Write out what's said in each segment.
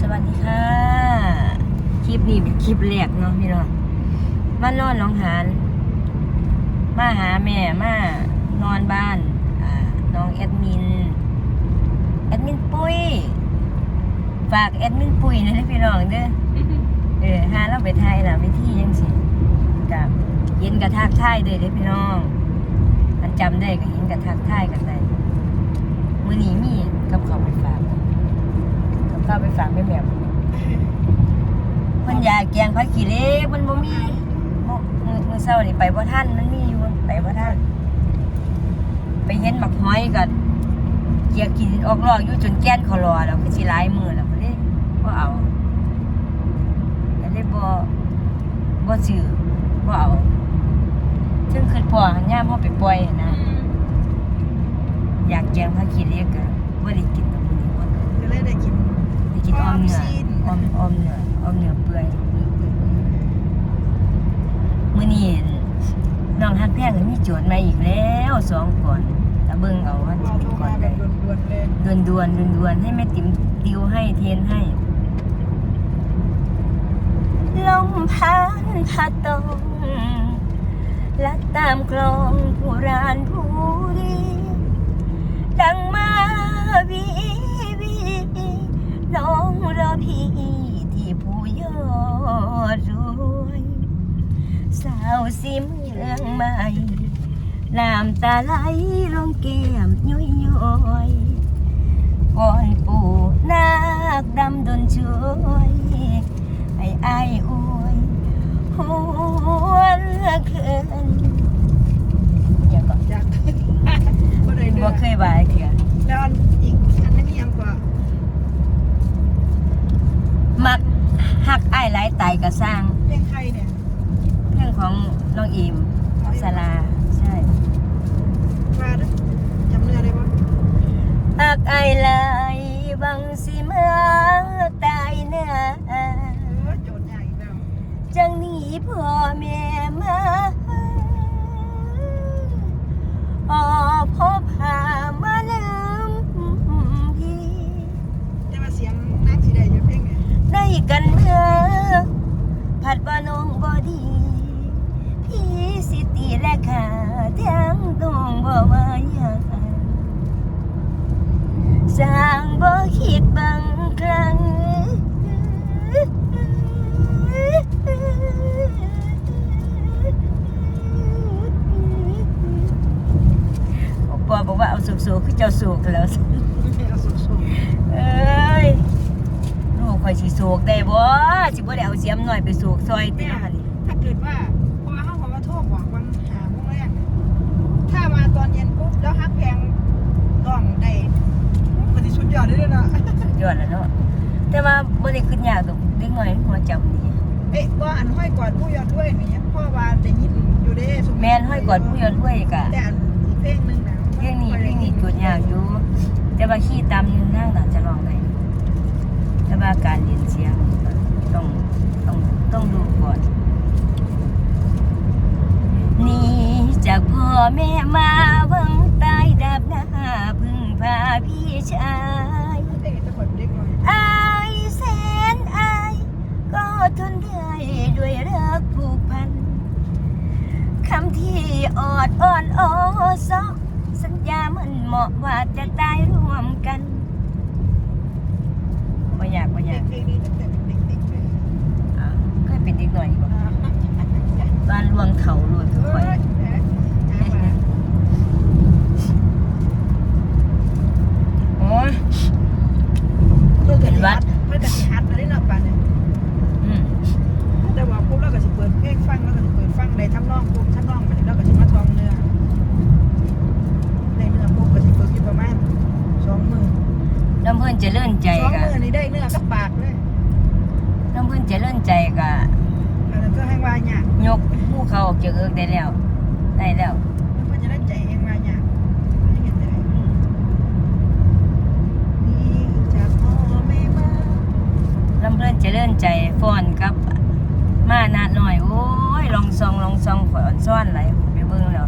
สวัสดีค่ะ คลิปนี้เป็นคลิปแรกเนาะพี่น้องมานอนหน้องหานมาหาแม่มานอนบ้านอ่าน้องแอดมิน แอดมินปุ้ย ฝากแอดมินปุ้ยหนะพี่น้องเด้อเออหาเราไปไทยนะวิธียังสิกับเย็นกระทักทายเด้อเด้อพี่น้องอันจำได้ก็เย็นกระทักทายกันได้มื้อนี้มีกับเขาวไปฝาก กับข้าวไปฝากแม่แหม่มมันอยากแกงผักขี้เหล็กมันบ่มีมื้อมื้อมื้อเช้านี่ไปบ่ทันมันมีอยู่ไปบ่ทันไปเห็นบักหอยก็เกียกกินออกลอกอยู่จนแก้นเขารอแล้วคือสิหลายมื้อแล้วก็เลยบ่เอาก็เลยบ่บ่ซื้อบ่เอาซึ่งคือพอหันย่ามเฮาไปปล่อยนะอยากแกงผักขี้เหล็กก็บ่ได้กินกับมื้อนี้บ่ก็เลยได้กินได้ กินออมเนื้อออมชิ้นออมออมเนื้อออมเนื้อเปื่อยมื้อนี้น้องฮัดแพงก็มีโจทย์มาอีกแล้วสองก่อนถ้าเบิ่งเอาว่าพจะอเป็นโทรก่อมานแบใดบด่วนๆเลยด่วนด่วนด่วนด่วนๆให้แม่ติ๋มติวให้เทรนให้ลมพัดพัดตรงลัดตามคลองผู้รานผู้ดีดั น้ำตาไหลลงแก้มย้อยย้อยๆวอนปู่นาคดำดนช่วยให้อายอวยหวนคืนอย่าก็อยากบ่ได้เนื้บ่อเคยบายเถื่อแล้วอันอีกอันนั้นนี่ยังกว่ามักหักอ้ายหลายไตก็สร้างเพลงไทยเนี่ยเรื่องของน้องอิมสลาใช่ มาเด้อจำเนื้อได้บ่หักอ้ายหลบังสิมาตายหน้าเออโจทย์ยากอีกแล้วจังหนี้พ่อแม่มาออพ่อพามาลืมพี่แต่ว่าเสียงนักสิได้อยู่เพลงเนี่ยได้กันเมื่อผัดว่านองบอดี พี่สิตีและขาทั้งต้องบ่ว่าอย่างสร้างบ่คิดบางครั้งปอบอกว่าเอาสุกๆคือเจ้าสุกแล้วเอาสุดเอ้ยลูกข่อยสิสูกได้บ่สิบ่ได้เอาเสียมหน่อยไปสูกซอยๆติเนี่ยเนาะหั่นนี่ถ้าเกิดว่าพอเฮาขอมาโทษบอกวันหาโมงแรกถ้ามาตอนเย็นปุ๊บแล้วฮักแพง ร้องได้มันสิสุดยอดเลยเด้อเนาะสุดยอดแล้วเนาะแต่ว่าบ่ได้ขึ้นยากดอกเด็กน้อยหัวจำดีเอ๊ะว่าอันห้อยกอดผู้ยอดด้วยนี่พ่อว่าได้ยินอยู่เด้ซุแม่นห้อยกอดผู้ยอดด้วยกะแต่อันอีกเพลงหนึงนะเพลงนี้เพลงนี้จุดยากอยู่แต่ว่าขี้ตามยืนนั่งน่าจะร้องได้แต่ว่าการเรียนเสียงต้องต้องต้องดูก่อนหนี่จากพ่อแม่มาเบิ่งตาย ดับหน้าพึ่งพาพี่ชายเพลงนี้จะเปิดเด็กหน่อายแสนอาย ก็ทนได้ด้วยรักผูกพันคำที่ออดอ่อนอ้อซอสัญญามันเหมาะว่าจะตายร่วมกันบ่อยากบ่อยาก เพลงนี้ตั้งแต่เป็นเด็กๆเลย อะเคยเป็นเด็กหน่อยบ่ อ่า บ้านลวงเขาลวง เอ ทุกค อน แหมจ้ามา โอ้ย เพื่อน เป็ กัน นวัด เพื่อนกันสิฮัดอะไรเนาะป่านเนี่ย อืม แต่ว่าปุ๊บเราก็สิเปิดเพลงฟังแล้วก็สิเปิดฟังได้ทำนองปุ๊บทำนองไปแล้วก็สิมาทองเนื้อในเนื้อปุ๊บก็สิฝึกอยู่ประมาณสองมือ น้ำเพิ่นเจริญใจ สอง กะ มือนี่ได้เนื้อกับปากเลย น้ำเพิ่นเจริญใจกะ อันนั้นก็ให้ว่าหยาก ยกภู เขาออกจากเอิกได้แล้ว ได้แล้วเพื่อนจะได้ใจเองว่าหยากไม่เห็นได้นี่จากพ่อไม่มาลำเพิ่นเจริญใจฟ้อนกับ มานาหน่อย โอ้ยลองซองลองซองข่อยอ่อนซ่อนไหลายไปเบิ่งแล้ว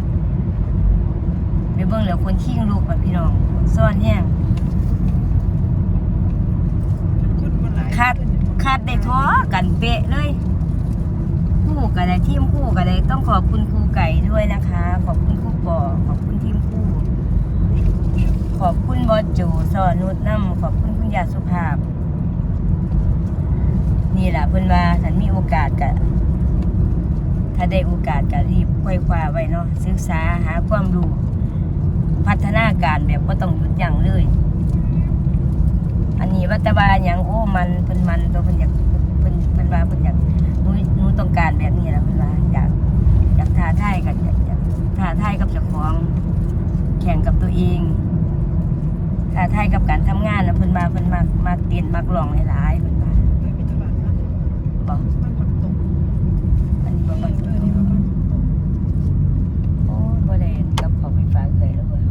ไปเบิ่งแล้วคนขี้งลูกแบบพี่น้องซ่อนแห้งคนคนหลายคาดคาดได้ท้อกันเป๊ะเลยคู่ กันเลยทีมคู่กันเลยต้องขอบคุณครูไก่ด้วยนะคะ ขอบคุณครูปอขอบคุณทีมคู่ ขอบคุณบอสจูสอนนุชน้ำขอบคุณคุณยาสุภาพ นี่แหละเพิ่อนว่าฉันมีโอกาสกะถ้าได้โอกาสก็รีบค่อยคว้าไว้เนาะศึกษาหาความรู้พัฒนาการแบบก็ต้องหยุดยั้งเลย อันนี้วัตบาอย่างโอ้มันเพิ่นมันตัวเพิ่นอยาก พิ่นเพิ่นว่าเพิ่นอยากหนูหนูต้องการแบบนี้แหละเพิ่นว่าอยากอยากท้าทายกันอยากอยากท้าทายกับเจ้าของแข่งกับตัวเองท้าทายกับการทำงานนะเพิ่นมาเพิ่นมักมักเต้นมักร้องหลายๆเพิ่นว่าไม่มีตลาดนะบอกบ้านผักตกอันนี้บ่เอบ่อเออนี่บ้านผักตกโอ้ยบ่ได้กับเขาวไปฝากเลยแล้วเว้ย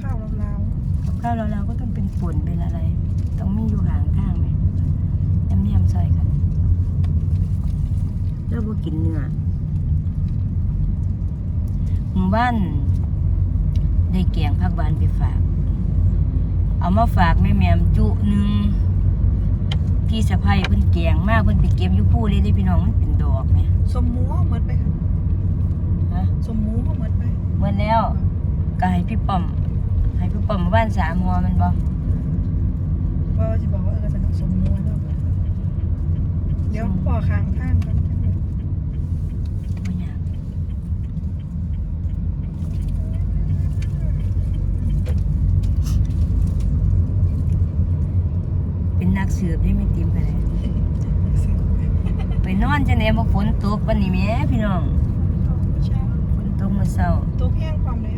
ข้าวลาวกับข้าวเราเราก็ต้องเป็นป่นเป็นอะไร ต้องมีอยู่ห่างทางไหมแอมแนมซอยกันแล้วบ่ กินเนื้อหมู่บ้านได้แกงผักหวานไปฝาก เอามาฝากแม่แม่มจุหนึ่งพี่สะพ้ายเพิ่นแกงมากเพิ่นไปเก็บอยู่ผู้เลยเด้พี่น้องมันเป็นดอกไหมๆสมหมูเหมือนไปค่ะฮะสมหมูเหมือนไปเมื่อแล้วก็ให้พี่ป้อม ให้พี่ป้อมมาบ้านสามหัวแมันบ่ว่าจะบอกว่าเออสนุกสมหมูแล้วเดี๋ยวพอค้างข้างกัน บ่อยากเป็นนักสืบได้ไม่ติมไปเลยไปนอน จะไหนบ่ฝนตกวันนี้แหม่พี่น้องฝนตกเมื่อเช้าตกแห้งความเลย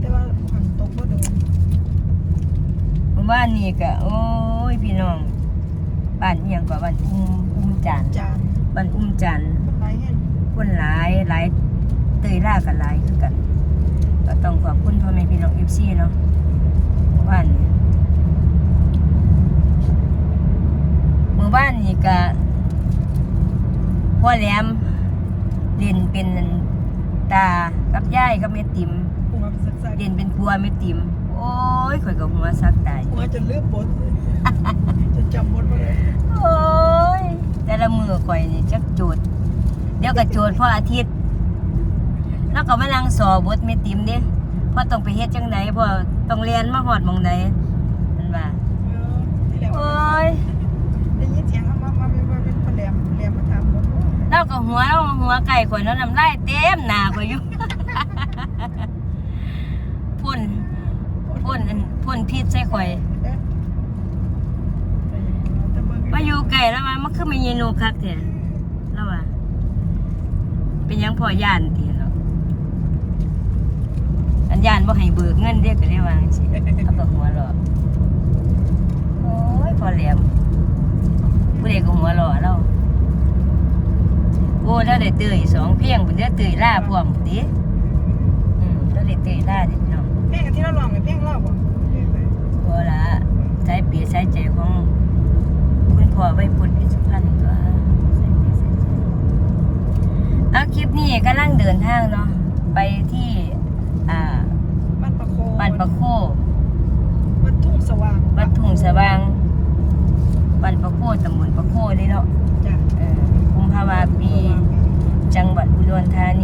แต่ว่าผันตกบ่โดนเมื่อวานนี้ก็โอ้ยพี่น้องบ้านเอียงกว่าบ้านอุ้มอุ้มจันทร์จานบ้านอุ้มจันทร์มันไรแห้งคนหลายหลายเตยล่ากันหลายคือกัน ก็ต้องขอบคุณพ่อแม่พี่น้องเอฟซีเนาะเมื่อวานนี้เมื่อวานนี้ก็ พ่อแหลมเล่นเป็นตากับยายกับแม่ติ๋มหัวสักสักเล่นเป็นพัวแม่ติ๋มโอ้ยข่อยกับหัวซักตายหัวจะเลือกบทจะจำบทมาเลยโอ้ยแต่ละมือข่อยนี่จักโจดเดี๋ยวก็โจดพ่ออาทิตย์ แล้วก็มานั่งสอบทแม่ติ๋มเด้พ่อต้องไปเฮ็ดจังไดพ่อต้องเรียนมาฮอดหมองใดมันว่าที่แล้วโอ้ย เราก็หัวเราหัวไก่ข่อยเนาะน้ำลายเต็มหนาข่อยอยู่พ่นพ่นอันพ่นพิษใส่ข่อยมาอยู่ไก่แล้วว่ามันคือไม่ยีนูคักแท้แล้วว่าเป็นยังพ่อย่านติเนาะอันย่านบ่ให้เบิกเงินเด้ก็ได้วางซี่เอาก็หัวเราะโอ้ยพอแหลมผู้ใดก็หัวเราะเรา โอ้แล้วได้เตยสองเพียงพุ่นเด้อเตยล่าพร้อมพุ่นติอืมแล้วได้เตยล่าเด้พี่น้องเพลงที่เราลองเพลงเล่าบ่พอละใจเปียใจใจของคุณพ่อไว้พุทธพิสุพันธ์ตัวใจเปียใจใจเอาคลิปนี้กำลังเดินทางเนาะไปที่อ่าบ้านปะโคบ้านปะโคบ้านทุ่งสว่างวัดทุ่งสว่างบ้านปะโคตำบลปะโคเลยเนาะจ้ะเออกุม ภาวาปี จังหวัดอุดรธานี